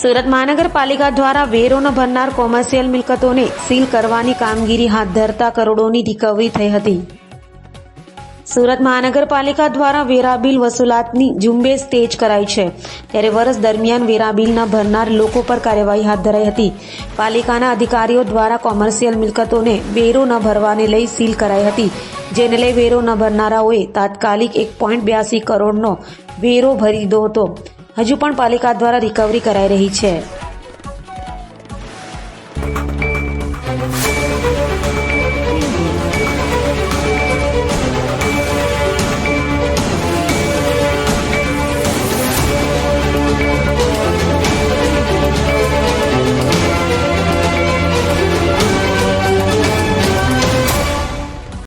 સુરત મહાનગરપાલિકા દ્વારા વેરો ન ભરનાર કોમર્શિયલ મિલકતોને સીલ કરવાની કામગીરી હાથ ધરતા કરોડોની રિકવરી થઈ હતી. સુરત મહાનગરપાલિકા દ્વારા વેરા બિલ વસૂલાતની ઝુંબેશ તેજ કરાઈ છે. ત્યારે વર્ષ દરમિયાન વેરા બિલ ન ભરનાર લોકો પર કાર્યવાહી હાથ ધરાઈ હતી. પાલિકાના અધિકારીઓ દ્વારા કોમર્શિયલ મિલકતોને વેરો ન ભરવાને લઈ સીલ કરાઈ હતી. જેને લઈ વેરો ન ભરનારાઓએ તાત્કાલિક એક પોઈન્ટ બ્યાસી કરોડનો વેરો ભરી દીધો હતો. હજુ પણ પાલિકા દ્વારા રિકવરી કરાઈ રહી છે.